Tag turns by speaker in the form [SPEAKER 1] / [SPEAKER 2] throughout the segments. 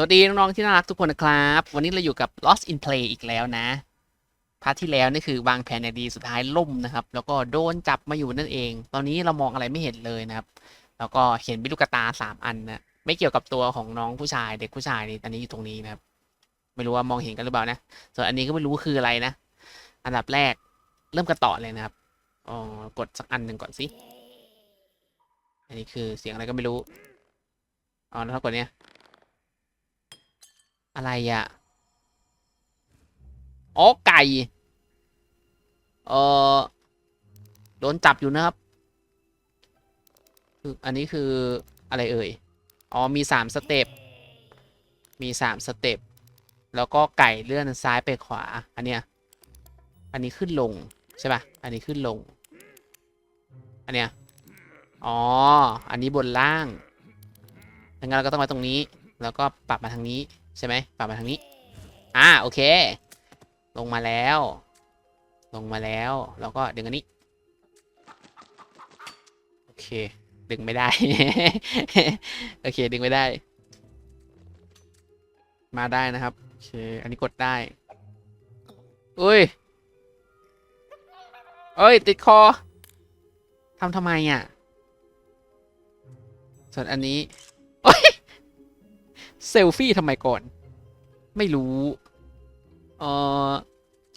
[SPEAKER 1] สวัสดีน้องๆที่น่ารักทุกคนนะครับ วันนี้เราอยู่กับ Lost in Play อีกแล้วนะ พาร์ทที่แล้วนี่คือวางแผนอย่างดีสุดท้ายล่มนะครับ แล้วก็โดนจับมาอยู่นั่นเอง ตอนนี้เรามองอะไรไม่เห็นเลยนะครับ แล้วก็เห็นบิลูกตาสามอันนะไม่เกี่ยวกับตัวของน้องผู้ชายเด็กผู้ชายนี่อันนี้อยู่ตรงนี้นะครับ ไม่รู้ว่ามองเห็นกันหรือเปล่านะ ส่วนอันนี้ก็ไม่รู้คืออะไรนะ อันดับแรกเริ่มกันต่อเลยนะครับอ๋อกดสักอันหนึ่งก่อนสิ อันนี้คือเสียงอะไรก็ไม่รู้อ๋อแล้วถ้ากดเนี้ย อะไรอะอ๋อไก่ เออโดนจับอยู่นะครับ คืออันนี้คืออะไรเอ่ย อ๋อ มีสามสเต็ป มีสามสเต็ป แล้วก็ไก่เลื่อนซ้ายไปขวา อันเนี้ย อันนี้ขึ้นลงใช่ป่ะ อันนี้ขึ้นลง อันเนี้ย อ๋อ อันนี้บนล่างดังนั้นเราก็ต้องมาตรงนี้ แล้วก็ปรับมาทางนี้ ใช่ไหมปรับมาทางนี้ อ่าโอเค ลงมาแล้ว ลงมาแล้ว แล้วก็ดึงอันนี้ โอเค ดึงไม่ได้ โอเค ดึงไม่ได้ มาได้นะครับ โอเค อันนี้กดได้ อุ้ยเอ้ย ติดคอทำทำไมอะ ส่วนอันนี้ เซลฟี่ทำไมก่อน ไม่รู้เออ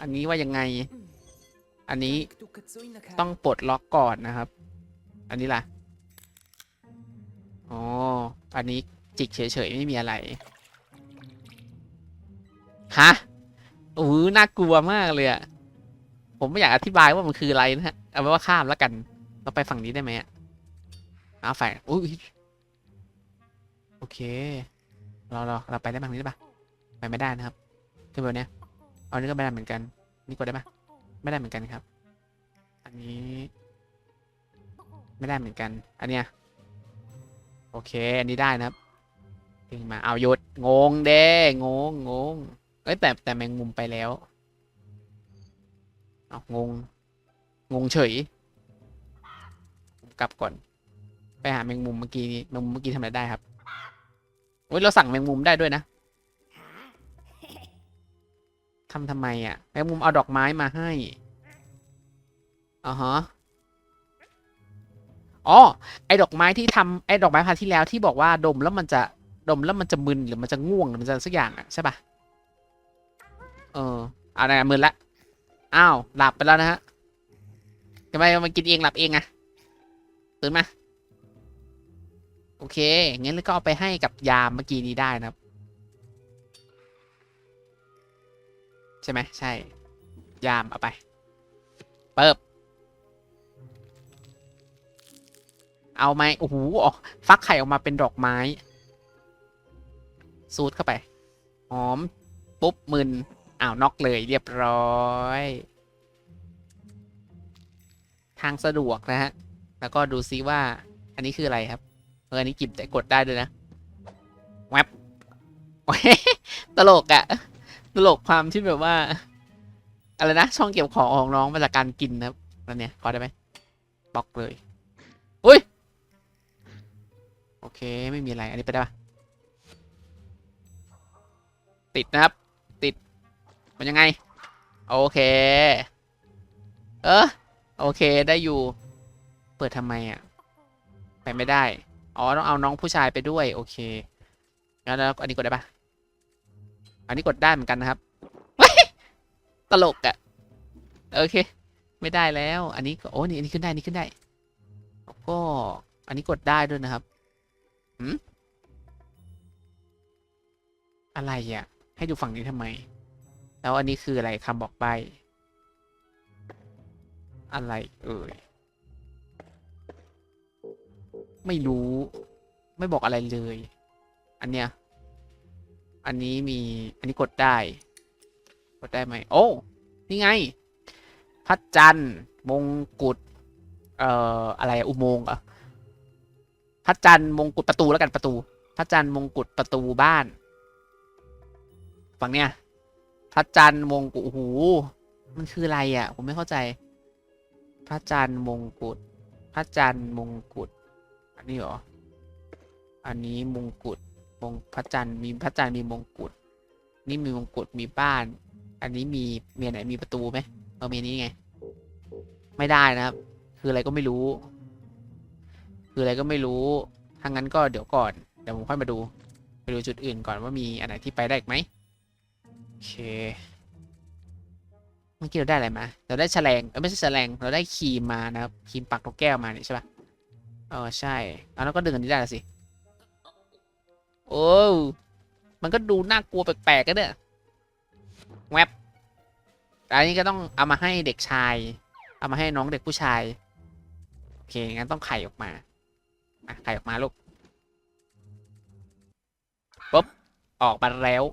[SPEAKER 1] อันนี้ว่ายังไง อันนี้ต้องปลดล็อกก่อนนะครับ อันนี้ล่ะ อ๋อ อันนี้จิกเฉยๆ ไม่มีอะไร ฮะโอ้น่ากลัวมากเลยอะผมไม่อยากอธิบายว่ามันคืออะไรนะฮะ เอาไว้ว่าข้ามแล้วกัน เราไปฝั่งนี้ได้ไหมอะเอาฝ่ายอุ้ยโอเค เราเราเราไปได้บ้างนี้ได้ปะไปไม่ได้นะครับขึ้นไปบเนี้ยเอานี้ก็ไม่ได้เหมือนกัน นี่กดได้ปะไม่ได้เหมือนกันครับ อันนี้ ไม่ได้เหมือนกัน อันเนี้ยโอเค อันนี้ได้นะครับดึงมาเอายุดงงเด้งงงงเอ้ยแต่แต่แมงมุมไปแล้วเอางง งงเฉย กลับก่อน ไปหาแมงมุมเมื่อกี้นี้แมงมุมเมื่อกี้ทำอะไรได้ครับ โอ้ยเราสั่งแมงมุมได้ด้วยนะทำทำไมอะ แมงมุมเอาดอกไม้มาให้อ่าฮะอ๋อไอ้ดอกไม้ที่ทำไอ้ดอกไม้พาร์ทที่แล้วที่บอกว่าดมแล้วมันจะดมแล้วมันจะมึนหรือมันจะง่วงหรือมันจะสักอย่างอะใช่ปะเอออาอะไรมึนละอ้าวหลับไปแล้วนะฮะทำไมมันกินเองหลับเองอะตื่นมา โอเค งั้นก็เอาไปให้กับยามเมื่อกี้นี้ได้นะครับ ใช่ไหมใช่ ยามเอาไป เปิบเอาไหมโอ้โหออกฟักไข่ออกมาเป็นดอกไม้ ซูดเข้าไป หอม ปุ๊บมึนอ้าวน็อกเลยเรียบร้อย ทางสะดวกนะฮะ แล้วก็ดูซิว่า อันนี้คืออะไรครับ อออันนี้กิบแต่กดได้ด้วยนะแวบตลกอะตลกความที่แบบว่า อะไรนะ ช่องเก็บของของน้องมาจากการกินนะครับนั่นเนี่ยขอได้ไหมบล็อกเลย อุ้ย โอเค ไม่มีอะไร อันนี้ไปได้ปะติดนะครับ ติด มันยังไง โอเค เออโอเค ได้อยู่ เปิดทำไมอะ ไปไม่ได้ อ๋อต้องเอาน้องผู้ชายไปด้วย โอเคงั้นแล้วอันนี้กดได้ปะอันนี้กดได้เหมือนกันนะครับตลกอะโอเค ไม่ได้แล้ว อันนี้ก็โอ้นี่อันนี้ขึ้นได้นนี่ขึ้นได้แล้วก็อันนี้กดได้ด้วยนะครับหืมอะไรอะให้ดูฝั่งนี้ทำไม แล้วอันนี้คืออะไรคำบอกใบอะไรเอ่ย ไม่รู้ไม่บอกอะไรเลย อันเนี้ย อันนี้มีอันนี้กดได้ กดได้ไหมโอ้ นี่ไง พัดจันทร์มงกุฎเอ่ออะไรอุโมงค์อะพัดจันทร์มงกุฎประตูแล้วกันประตูพัดจันทร์มงกุฎประตูบ้านฝั่งเนี้ยพัดจันทร์มงกุฎโอ้โหมันคืออะไรอะ่ะ ผมไม่เข้าใจ พระจันทร์มงกุฎพระจันทร์มงกุฎ อันนี้เหรอ อันนี้มงกุฎมงพระจันทร์มีพระจันทร์มีมงกุฎ นี่มีมงกุฎมีบ้าน อันนี้มีมีอันไหนมีประตูไหมเออมีนี้ไง ไม่ได้นะครับ คืออะไรก็ไม่รู้ คืออะไรก็ไม่รู้ถ้างั้นก็เดี๋ยวก่อน เดี๋ยวผมค่อยมาดู ไปดูจุดอื่นก่อนว่ามีอันไหนที่ไปได้อีกไหมโอเค เมื่อกี้เราได้อะไรมา เราได้แฉลง เออไม่ใช่แฉลง เราได้ครีมมานะครับครีมปักนกแก้วมาเนี่ยใช่ปะ เออใช่เอาแล้วก็ดึงอันนี้ได้ล้วสิ โอ้มันก็ดูน่ากลัวแปลกๆกันเนี่ยแวบอันนี้ก็ต้องเอามาให้เด็กชาย เอามาให้น้องเด็กผู้ชาย โอเค งั้นต้องไข่ออกมาไข่ออกมาลูกปุ๊บ ออกมาแล้ว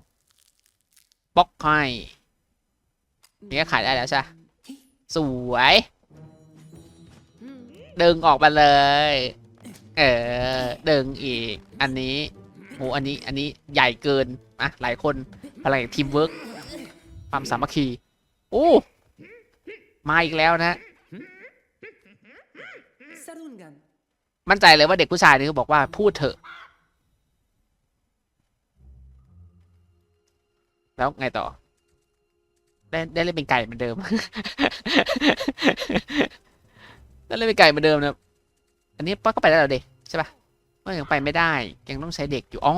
[SPEAKER 1] บล็อกให้นี่ก็ขายได้แล้วใช่สวย ดึงออกมาเลย เออดึงอีก อันนี้โหอันนี้ อันนี้ใหญ่เกินอะหลายคนพลังทีมเวิร์กความสามัคคีโอ้มาอีกแล้วนะ
[SPEAKER 2] Sarungan.
[SPEAKER 1] มั่นใจเลยว่าเด็กผู้ชายนี่เขาบอกว่าพูดเถอะ แล้วไงต่อ ได้ได้เล่นเป็นไก่เหมือนเดิม ได้วเล่นเป็นไก่เหมือนเดิมนะอันนี้ป้าก็ไปได้แล้วเด็กใช่ปะก็ยังไปไม่ได้ยังต้องใช้เด็กอยู่อ๋อ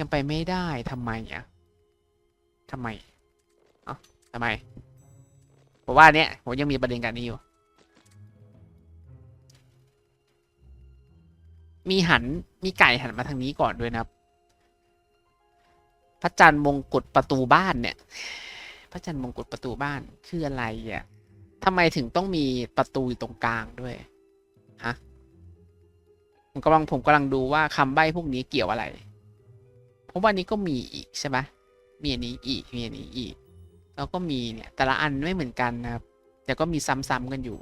[SPEAKER 1] ยังไปไม่ได้ทำไมอะทำไมเอ๋อทำไมผมว่าเนี้ยผมยังมีประเด็นกันนี้อยู่ มีหันมีไก่หันมาทางนี้ก่อนด้วยนะครับพระจันทร์มงกุฎประตูบ้านเนี่ย พระจันทร์มงกุฎประตูบ้านคืออะไรอะ ทำไมถึงต้องมีประตูอยู่ตรงกลางด้วยฮะผมกำลังผมกำลังดูว่าคำใบ้พวกนี้เกี่ยวอะไร เพราะว่านี้ก็มีอีกใช่ไหมมีอันนี้อีกมีอันนี้อีก แล้วก็มีเนี่ยแต่ละอันไม่เหมือนกันนะครับ แต่ก็มีซ้ำๆกันอยู่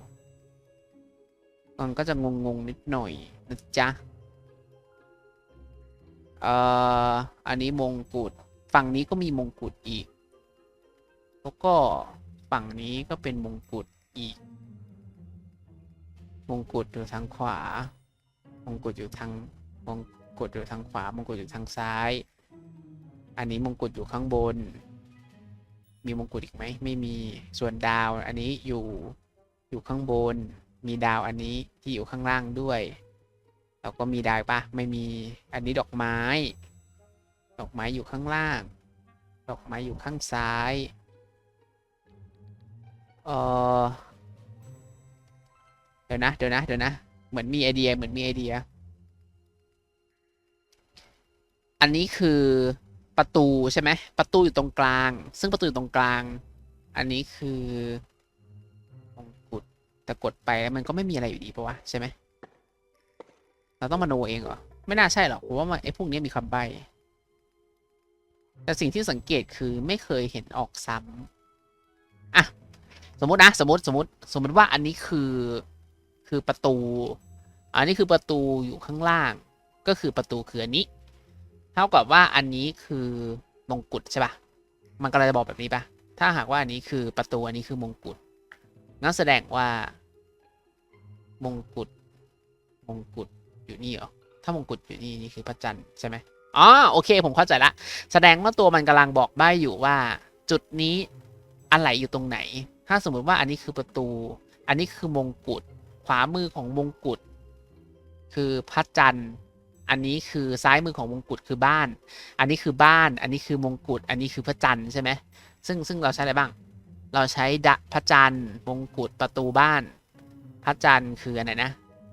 [SPEAKER 1] มันก็จะงงๆนิดหน่อยนะจ๊ะเอ่ออันนี้มงกุฎฝั่งนี้ก็มีมงกุฎอีก แล้วก็ฝั่งนี้ก็เป็นมงกุฎ อีก มงกุฎอยู่ทางขวา มงกุฎอยู่ทางมงกุฎอยู่ทางขวา มงกุฎอยู่ทางซ้าย อันนี้มงกุฎอยู่ข้างบน มีมงกุฎอีกไหมไม่มีส่วนดาวอันนี้อยู่อยู่ข้างบน มีดาวอันนี้ที่อยู่ข้างล่างด้วยแล้วก็มีดาวปะไม่มีอันนี้ดอกไม้ ดอกไม้อยู่ข้างล่าง ดอกไม้อยู่ข้างซ้าย เออ เดี๋ยวนะเดี๋ยวนะเดี๋ยวนะ เหมือนมีไอเดียเหมือนมีไอเดีย อันนี้คือประตูใช่ไหมประตูอยู่ตรงกลาง ซึ่งประตูอยู่ตรงกลาง อันนี้คือมงกุฎแต่กดไปมันก็ไม่มีอะไรอยู่ดีปะวะใช่ไหมเราต้องมาโนเองเหรอไม่น่าใช่หรอกผมว่าไอ้พวกนี้มีคำใบแต่สิ่งที่สังเกตคือไม่เคยเห็นออกซ้ำอะสมมตินะสมมติสมมติสมมติว่าอันนี้คือ คือประตู อันนี้คือประตูอยู่ข้างล่าง ก็คือประตูคืออันนี้ เท่ากับว่าอันนี้คือมงกุฎใช่ปะมันก็เลยจะบอกแบบนี้ปะถ้าหากว่าอันนี้คือประตูอันนี้คือมงกุฎงั้นแสดงว่ามงกุฎมงกุฎอยู่นี่เหรอ ถ้ามงกุฎอยู่นี่นี่คือพระจันทร์ใช่ไหมอ๋อโอเค ผมเข้าใจละ แสดงว่าตัวมันกำลังบอกใบ้อยู่ว่า จุดนี้อะไรอยู่ตรงไหน ถ้าสมมุติว่าอันนี้คือประตู อันนี้คือมงกุฎ ขวามือของมงกุฎคือพระจันทร์ อันนี้คือซ้ายมือของมงกุฎคือบ้าน อันนี้คือบ้าน อันนี้คือมงกุฎ อันนี้คือพระจันทร์ใช่ไหม ซึ่งซึ่งเราใช้อะไรบ้าง เราใช้ดะพระจันทร์มงกุฎประตูบ้าน พระจันทร์คืออันไหนะ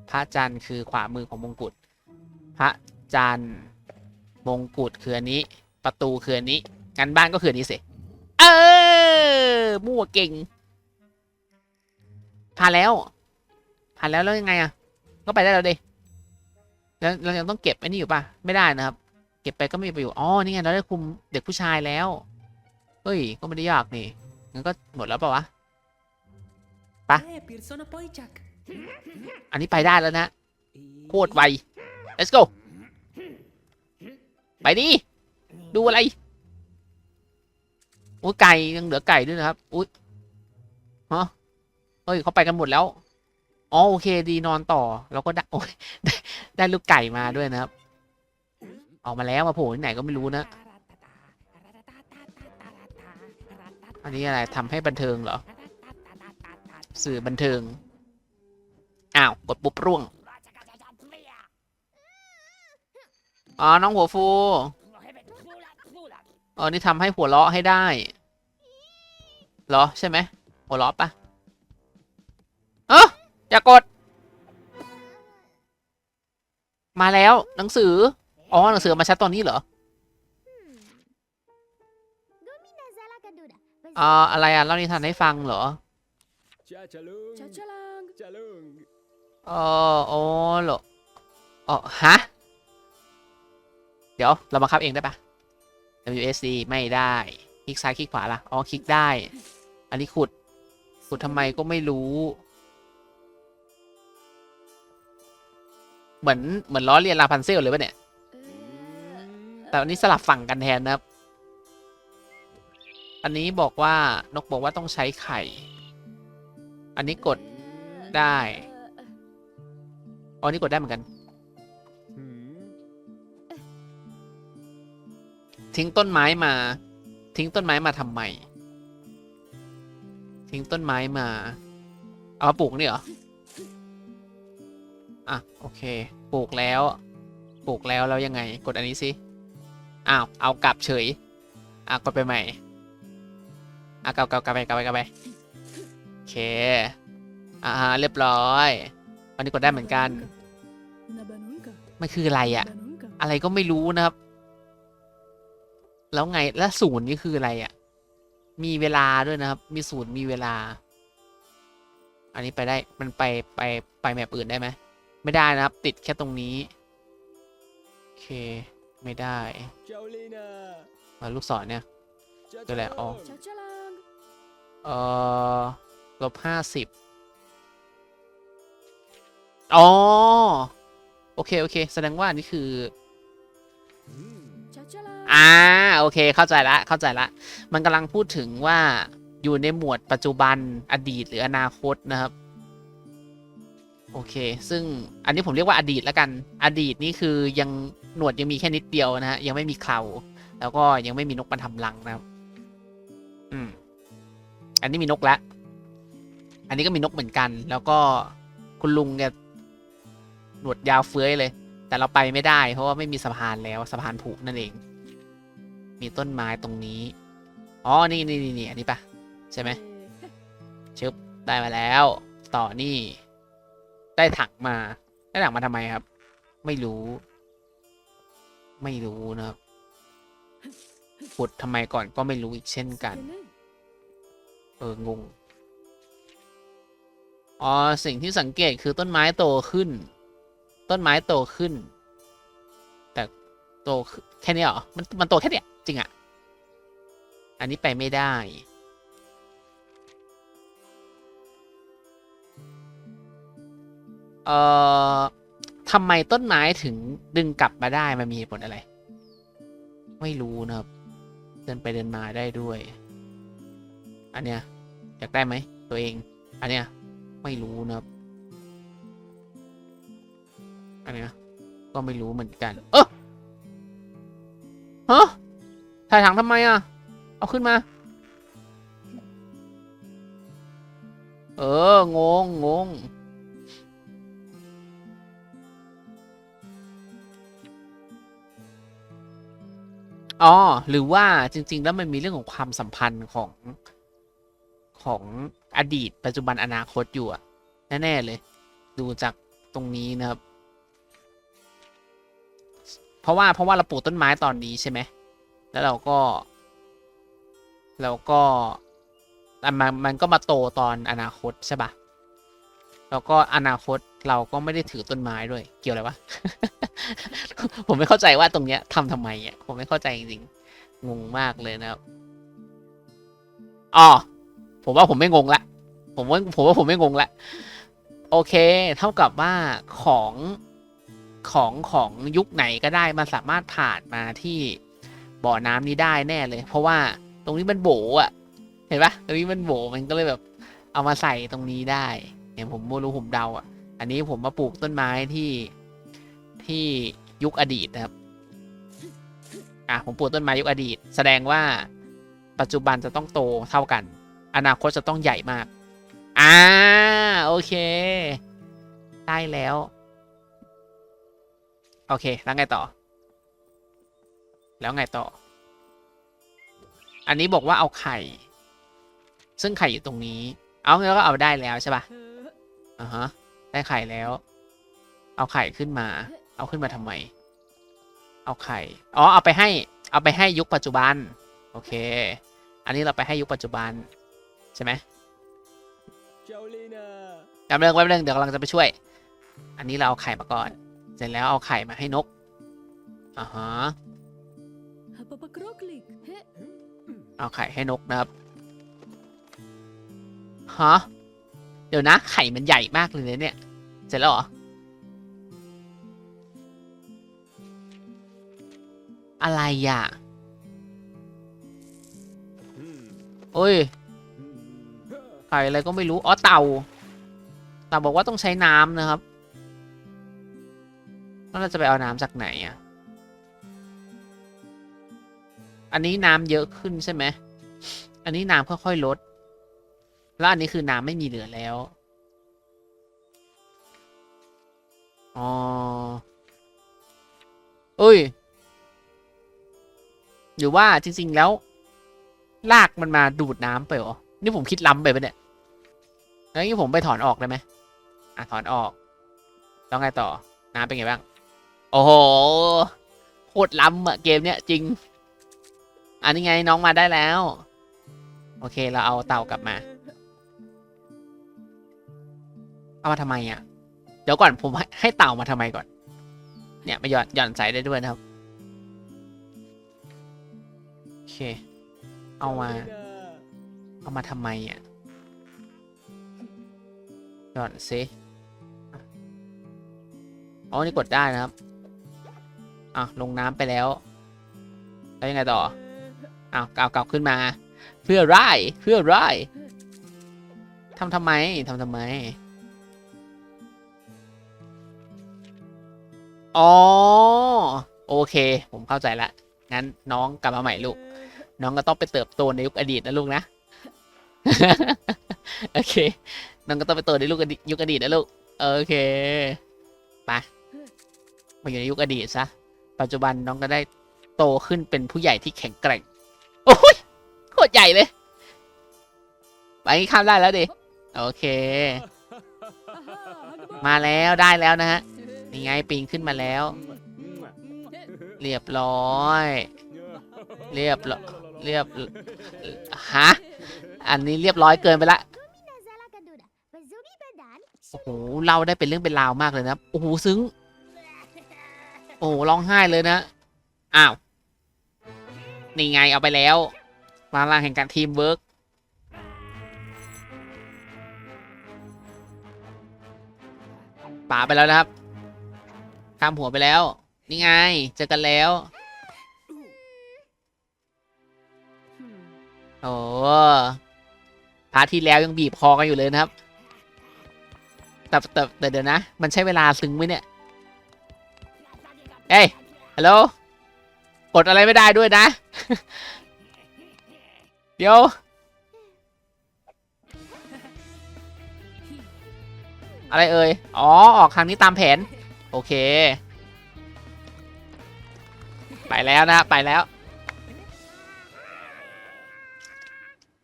[SPEAKER 1] พระจันทร์คือขวามือของมงกุฎ พระจันทร์มงกุฎคืออันนี้ ประตูคืออันนี้ งั้นบ้านก็คืออันนี้สิ เออมั่วเก่งผ่าแล้ว ผ่านแล้วแล้วยังไงอะ ก็ไปได้แล้วดิแล้วเรายังต้องเก็บไอ้นี่อยู่ป่ะ ไม่ได้นะครับ เก็บไปก็ไม่มีประโยชน์ อ๋อ นี่ไงเราได้คุมเด็กผู้ชายแล้ว เฮ้ย ก็ไม่ได้ยากนี่ งั้นก็หมดแล้วเปล่าวะ
[SPEAKER 2] Eh, persona poi Jack.
[SPEAKER 1] อันนี้ไปได้แล้วนะ โคตรไว let's go ไปดิ ดูอะไรอุ้ยไก่ยังเหลือไก่ด้วยนะครับ อุ้ยฮะเฮ้ยเขาไปกันหมดแล้ว อ๋อโอเคดีนอนต่อ แล้วก็ได้โอ้ยได้ได้ลูกไก่มาด้วยนะครับ ออกมาแล้วมาโผล่ที่ไหนก็ไม่รู้นะ อันนี้อะไรทำให้บันเทิงเหรอ สื่อบันเทิง อ้าว กดปุ๊บร่วง อ๋อ น้องหัวฟูอ๋อนี่ทำให้หัวเราะให้ได้เหรอ ใช่ไหมหัวเราะปะเออ อย่ากด มาแล้วหนังสือ อ๋อหนังสือมาชัดตอนนี้เหรออ๋ออะไรอะเล่านิทานให้ฟังเหรอ
[SPEAKER 3] Chachalung.
[SPEAKER 2] Chachalang.
[SPEAKER 3] Chalung.
[SPEAKER 1] อ๋ออ๋อเหรออ๋อฮะ เดี๋ยวเราบังคับเองได้ปะ WSD ไม่ได้ คลิกซ้ายคลิกขวาล่ะ อ๋อ คลิกได้ อันนี้ขุด ขุดทำไมก็ไม่รู้ เหมือนเหมือนล้อเลียนลาพันเซลเลยปะเนี่ย แต่อันนี้สลับฝั่งกันแทนนะครับ อันนี้บอกว่านกบอกว่าต้องใช้ไข่ อันนี้กดได้อ๋อนี่กดได้เหมือนกัน
[SPEAKER 3] Hmm.
[SPEAKER 1] ทิ้งต้นไม้มา ทิ้งต้นไม้มาทำไม ทิ้งต้นไม้มา เอามาปลูกนี่เหรอ อะโอเค ปลูกแล้ว ปลูกแล้วแล้วยังไง กดอันนี้สิอ้าวเอากลับเฉยอะกดไปใหม่อะกลับกลับกลับไปกลับไปกลับไปโอเคอ่าเรียบร้อยอันนี้กดได้เหมือนกัน
[SPEAKER 2] Nabanunka.
[SPEAKER 1] มันคืออะไรอะอะไรก็ไม่รู้นะครับ แล้วไงแล้วศูนย์นี่คืออะไรอะมีเวลาด้วยนะครับ มีศูนย์มีเวลา อันนี้ไปได้มันไปไปไปแมปอื่นได้ไหม ไม่ได้นะครับ ติดแค่ตรงนี้ โอเค ไม่ได้มาลูกศรเนี่ย Tôi lại ồ.
[SPEAKER 3] Chachalung.
[SPEAKER 2] Chachalang.
[SPEAKER 1] เออลบห้าสิบอ๋อ โอเค โอเค แสดงว่านี่คือ อ่า โอเค เข้าใจละ เข้าใจละ มันกำลังพูดถึงว่าอยู่ในหมวดปัจจุบันอดีตหรืออนาคตนะครับ โอเค ซึ่งอันนี้ผมเรียกว่าอดีตแล้วกัน อดีตนี่คือยังหนวดยังมีแค่นิดเดียวนะฮะ ยังไม่มีเคราแล้วก็ยังไม่มีนกมาทำรังนะครับ อืม อันนี้มีนกแล้ว อันนี้ก็มีนกเหมือนกัน แล้วก็คุณลุงแกหนวดยาวเฟื้อยเลย แต่เราไปไม่ได้ เพราะว่าไม่มีสะพานแล้ว สะพานผุนั่นเอง มีต้นไม้ตรงนี้ อ๋อ นี่นี่นี่นี่อันนี้ปะใช่ไหมชึบได้มาแล้ว ต่อนี่ ได้ถังมาได้ถังมาทำไมครับ ไม่รู้ ไม่รู้นะครับขุดทำไมก่อนก็ไม่รู้อีกเช่นกัน เอองงอ๋อสิ่งที่สังเกตคือต้นไม้โตขึ้น ต้นไม้โตขึ้น แต่โตแค่นี้เหรอมันมันโตแค่เนี้ยจริงอะอันนี้ไปไม่ได้ เอ่อทำไมต้นไม้ถึงดึงกลับมาได้มันมีเหตุผลอะไร ไม่รู้นะครับ เดินไปเดินมาได้ด้วย อันเนี้ยอยากได้ไหมตัวเอง อันเนี้ยไม่รู้นะครับ อันเนี้ยก็ไม่รู้เหมือนกัน เออฮะถ่ายถังทำไมอะ เอาขึ้นมา เออ งงงง อ๋อหรือว่าจริง ๆ แล้วมันมีเรื่องของความสัมพันธ์ของของอดีต ปัจจุบันอนาคตอยู่อะแน่ๆเลย ดูจากตรงนี้นะครับ เพราะว่าเพราะว่าเราปลูกต้นไม้ตอนนี้ใช่ไหมแล้วเราก็เราก็อ่มันมันก็มาโตตอนอนาคตใช่ปะ แล้วก็อนาคตเราก็ไม่ได้ถือต้นไม้ด้วย เกี่ยวอะไรวะ ผมไม่เข้าใจว่าตรงเนี้ยทำทำไมอะผมไม่เข้าใจจริงๆ งงมากเลยนะครับอ๋อผมว่าผมไม่งงละ ผมว่าผมว่าผมไม่งงละ โอเค เท่ากับว่าของของของยุคไหนก็ได้มันสามารถผ่านมาที่บ่อน้ำนี้ได้แน่เลย เพราะว่าตรงนี้มันโบอะ เห็นปะตรงนี้มันโบมันก็เลยแบบ เอามาใส่ตรงนี้ได้ เนี่ยผมไม่รู้ผมเดาอะ อันนี้ผมมาปลูกต้นไม้ที่ที่ยุคอดีตนะครับ อะผมปลูกต้นไม้ยุคอดีต แสดงว่าปัจจุบันจะต้องโตเท่ากัน อนาคตจะต้องใหญ่มาก อ่าโอเค ได้แล้ว โอเค แล้วไงต่อ แล้วไงต่อ อันนี้บอกว่าเอาไข่ ซึ่งไข่อยู่ตรงนี้ เอาแล้วก็เอาได้แล้วใช่ปะ อ่าฮะ ได้ไข่แล้ว เอาไข่ขึ้นมา เอาขึ้นมาทำไม เอาไข่ อ๋อ เอาไปให้ เอาไปให้ยุคปัจจุบัน โอเค อันนี้เราไปให้ยุคปัจจุบัน ใช่ไหม
[SPEAKER 3] เจ้าลีนา
[SPEAKER 1] แป๊บนึงแป๊บนึงเดี๋ยวกำลังจะไปช่วย อันนี้เราเอาไข่มาก่อน เสร็จแล้วเอาไข่มาให้นกอ่าฮะ
[SPEAKER 2] Hapapa kroklik. He.
[SPEAKER 1] เอาไข่ให้นกนะครับ ฮะ เดี๋ยวนะ ไข่มันใหญ่มากเลยเนี่ย เสร็จแล้วเหรอ อะไรอะ โอ้ย ไข่อะไรก็ไม่รู้ อ๋อ เต่าเต่าบอกว่าต้องใช้น้ำนะครับ แล้วเราจะไปเอาน้ำจากไหนอะ อันนี้น้ำเยอะขึ้นใช่ไหม อันนี้น้ำค่อยๆลด แล้วอันนี้คือน้ำไม่มีเหลือแล้ว อ๋อเอ้ย หรือว่าจริง ๆ แล้ว ลากมันมาดูดน้ำไปเหรอ นี่ผมคิดล้ำไปปะเนี่ย แล้วนี่ผมไปถอนออกได้ไหมอะถอนออก แล้วไงต่อ น้ำเป็นไงบ้าง โอ้โห โคตรล้ำอะเกมเนี้ยจริง อันนี้ไงน้องมาได้แล้ว โอเคเราเอาเต่ากลับมา เอามาทำไมอะ เดี๋ยวก่อนผมให้ใหเต่ามาทำไมก่อน เนี่ยมาหย่อนหย่อนใส่ได้ด้วยนะครับ โอเค เอามา เอามาทำไมอะ หย่อนซิอ๋อ นี่กดได้นะครับ อะ ลงน้ำไปแล้ว แล้วยังไงต่อ อ้าวกลับกลับขึ้นมา เพื่อไร่เพื่อไร่ทำทำไมทำทำไม อ๋อ โอเค ผมเข้าใจละ งั้นน้องกลับมาใหม่ลูก น้องก็ต้องไปเติบโตในยุคอดีตนะลูกนะ โอเค น้องก็ต้องไปโตในยุคอดียุคอดีตนะลูก โอเค ไปมาอยู่ในยุคอดีตซะ ปัจจุบันน้องก็ได้โตขึ้นเป็นผู้ใหญ่ที่แข็งแกร่ง โอ้ยโคตรใหญ่เลย ไปข้ามได้แล้วดิ โอเค มาแล้วได้แล้วนะฮะ นี่ไงปีนขึ้นมาแล้ว
[SPEAKER 3] อืม
[SPEAKER 1] เรียบร้อย เรียบร้อยเรียบฮะอันนี้เรียบร้อยเกินไปละ
[SPEAKER 4] Zalakadura. Bazumi badan.
[SPEAKER 1] โอ้โหเราได้เป็นเรื่องเป็นราวมากเลยนะครับโอ้โหซึ้งโอ้โหร้องไห้เลยนะอ้าวนี่ไงเอาไปแล้วมาลางแห่งการทีมเวิร์กป่าไปแล้วนะครับ ข้ามหัวไปแล้ว นี่ไง เจอกันแล้ว โอ้พาร์ทที่แล้วยังบีบคอกันอยู่เลยนะครับ แต่แต่แต่เดี๋ยวนะ มันใช้เวลาซึ้งไหมเนี่ย เอ้ยฮัลโหล กดอะไรไม่ได้ด้วยนะ เดี๋ยวอะไรเอ่ย อ๋อ ออกทางนี้ตามแผน โอเค ไปแล้วนะไปแล้ว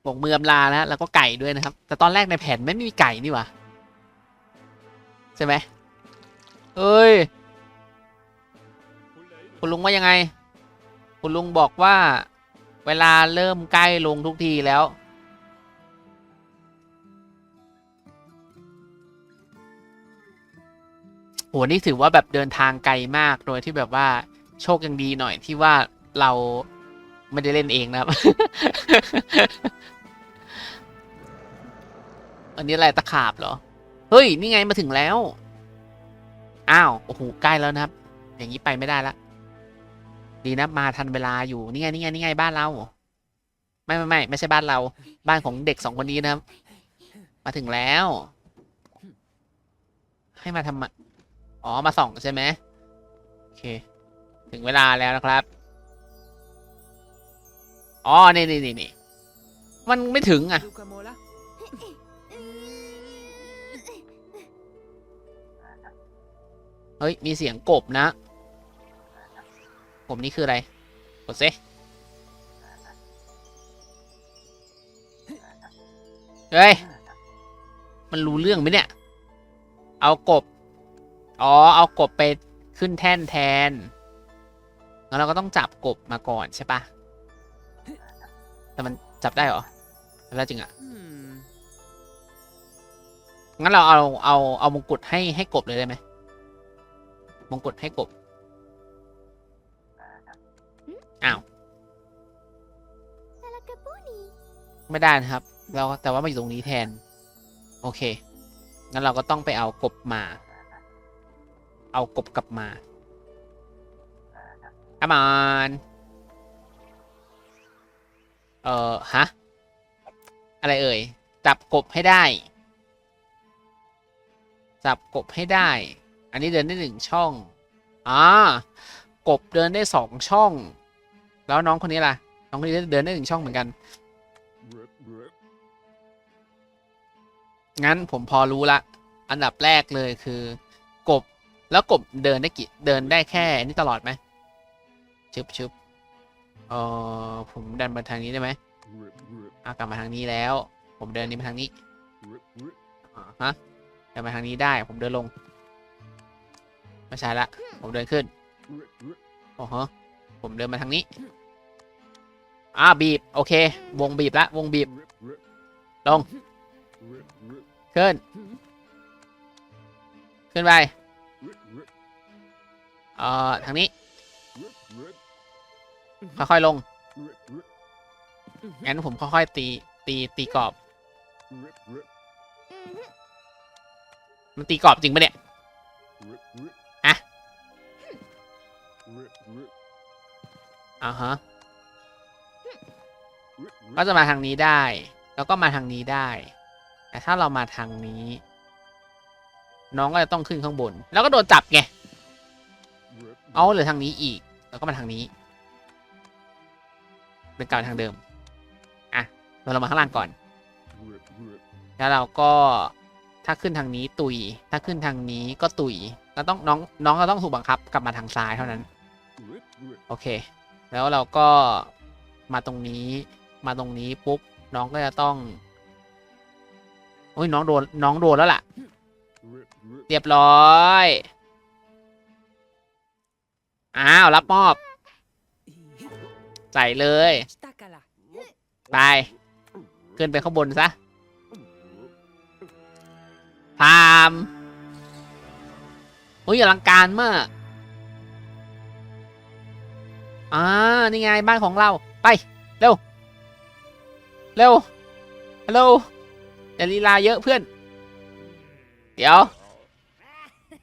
[SPEAKER 1] บกมืออำลาแล้วแล้วก็ไก่ด้วยนะครับ แต่ตอนแรกในแผนไม่มีไก่นี่หว่าใช่ไหมเอ้ย คุณลุงว่ายังไง คุณลุงบอกว่า เวลาเริ่มใกล้ลงทุกทีแล้ว โหนี่ถือว่าแบบเดินทางไกลมากโดยที่แบบว่าโชคยังดีหน่อยที่ว่าเราไม่ได้เล่นเองนะครับ อันนี้อะไรตะขาบเหรอ เฮ้ย นี่ไงมาถึงแล้ว อ้าว โอ้โห ใกล้แล้วนะครับ อย่างนี้ไปไม่ได้ละ ดีนะมาทันเวลาอยู่ นี่ไง นี่ไง นี่ไง บ้านเรา ไม่ไม่ไม่ไม่ใช่บ้านเรา บ้านของเด็กสองคนนี้นะครับ มาถึงแล้ว ให้มาทำไม อ๋อ มาส่องใช่ไหมโอเค ถึงเวลาแล้วนะครับ อ๋อ นี่นี่นี่นี่มันไม่ถึงอะ
[SPEAKER 3] Suka mola?
[SPEAKER 1] เฮ้ย มีเสียงกบนะ กบนี่คืออะไร กดซิเฮ้ย มันรู้เรื่องไหมเนี่ย เอากบ อ๋อ เอากบไปขึ้นแท่นแทนงั้นเราก็ต้องจับกบมาก่อนใช่ปะแต่มันจับได้เหรอจับได้จริงอะ
[SPEAKER 3] Hmm.
[SPEAKER 1] งั้นเราเอาเอาเอามงกุฎให้ให้กบเลยได้ไหมมงกุฎให้กบ อ้าว ไม่ได้นะครับ เราแต่ว่ามาอยู่ตรงนี้แทน โอเค งั้นเราก็ต้องไปเอากบมา เอากบกลับมาอามานเอ่อ ฮะ อะไรเอ่ย จับกบให้ได้ จับกบให้ได้ อันนี้เดินได้หนึ่งช่องอ่ากบเดินได้สองช่อง แล้วน้องคนนี้ล่ะ น้องคนนี้เดินได้หนึ่งช่องเหมือนกัน
[SPEAKER 3] Rup, rup.
[SPEAKER 1] งั้นผมพอรู้ละ อันดับแรกเลยคือกบ แล้วกบเดินได้กี่เดินได้แค่นี้ตลอดไหมชึบชึบเออผมเดินมาทางนี้ได้ไหมอะกลับมาทางนี้แล้ว ผมเดินนี้มาทางนี้ฮะเดินมาทางนี้ได้ ผมเดินลงไม่ใช่ละผมเดินขึ้นโอ้โหผมเดินมาทางนี้อ่าบีบ โอเค วงบีบละวงบีบ ลง ขึ้น ขึ้นไป เอ่อ ทางนี้
[SPEAKER 3] rup, rup,
[SPEAKER 1] ค่อยๆลง
[SPEAKER 3] rup, rup,
[SPEAKER 1] งั้นผมค่อยๆตี ตี ตีกรอบ
[SPEAKER 3] rup, rup,
[SPEAKER 1] มันตีกรอบจริงปะเนี่ย
[SPEAKER 3] rup, rup.
[SPEAKER 1] อะ
[SPEAKER 3] Rup, rup,
[SPEAKER 1] อ่าฮะ
[SPEAKER 3] rup,
[SPEAKER 1] ก็
[SPEAKER 3] rup.
[SPEAKER 1] จะมาทางนี้ได้ แล้วก็มาทางนี้ได้ แต่ถ้าเรามาทางนี้ น้องก็จะต้องขึ้นข้างบน แล้วก็โดนจับไง
[SPEAKER 3] Rup,
[SPEAKER 1] เอาเหลือทางนี้อีก แล้วก็มาทางนี้ เป็นกลับทางเดิม อะ เราลงมาข้างล่างก่อน แล้วเราก็ถ้าขึ้นทางนี้ตุย ถ้าขึ้นทางนี้ก็ตุยเราต้องน้องน้องก็ต้องถูกบังคับกลับมาทางซ้ายเท่านั้น โอเค แล้วเราก็มาตรงนี้ มาตรงนี้ปุ๊บน้องก็จะต้องโอ้ยน้องโดนน้องโดนแล้วล่ะ เรียบร้อย อ้าวรับมอบ ใส่เลย ไป ขึ้นไปข้างบนซะพามโอ้ยอลังการมากอ่านี่ไงบ้านของเราไป เร็ว เร็วฮัลโหลอย่าลีลาเยอะเพื่อน เดี๋ยว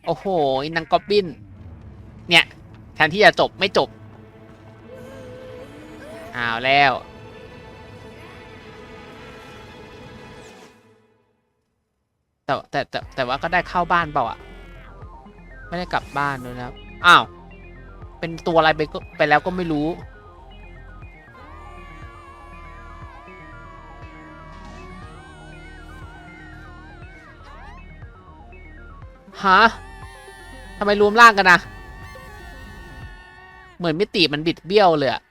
[SPEAKER 1] โอ้โหอินังกอบบิน เนี่ย แทนที่จะจบไม่จบอ้าวแล้ว แต่แต่แต่แต่ว่าก็ได้เข้าบ้านเปล่าอะ ไม่ได้กลับบ้านด้วยนะครับ อ้าว เป็นตัวอะไรไปก็ไปแล้วก็ไม่รู้ฮะทำไมรวมร่างกันนะ เหมือนมิติมันบิดเบี้ยวเลยอะ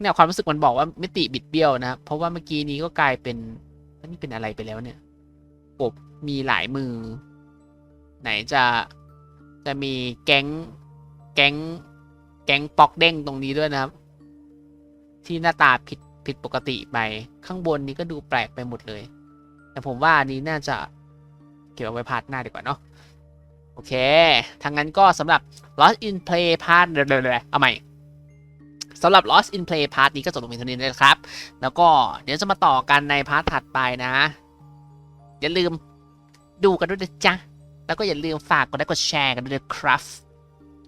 [SPEAKER 1] เนี่ยความรู้สึกมันบอกว่ามิติบิดเบี้ยวนะครับเพราะว่าเมื่อกี้นี้ก็กลายเป็นนนี้เป็นอะไรไปแล้วเนี่ยกบมีหลายมือ ไหนจะจะมีแก๊งแก๊งแก๊งปอกเด้งตรงนี้ด้วยนะครับ ที่หน้าตาผิดผิดปกติไป ข้างบนนี้ก็ดูแปลกไปหมดเลย แต่ผมว่าอันนี้น่าจะเก็บเอาไว้พาร์ทหน้าดีกว่าเนาะ โอเคทางนั้นก็สำหรับ Lost in Play Part เดี๋ยวๆเอาใหม่สำหรับ Lost in Play Part นี้ก็จบลงเพียงเท่านี้นะครับ แล้วก็เดี๋ยวจะมาต่อกันในพาร์ทถัดไปนะ อย่าลืมดูกันด้วยนะจ๊ะ แล้วก็อย่าลืมฝากกดไลค์กดแชร์กันด้วยนะครับ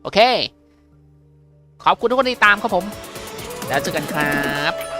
[SPEAKER 1] โอเค ขอบคุณทุกคนที่ตามครับผม แล้วเจอกันครับ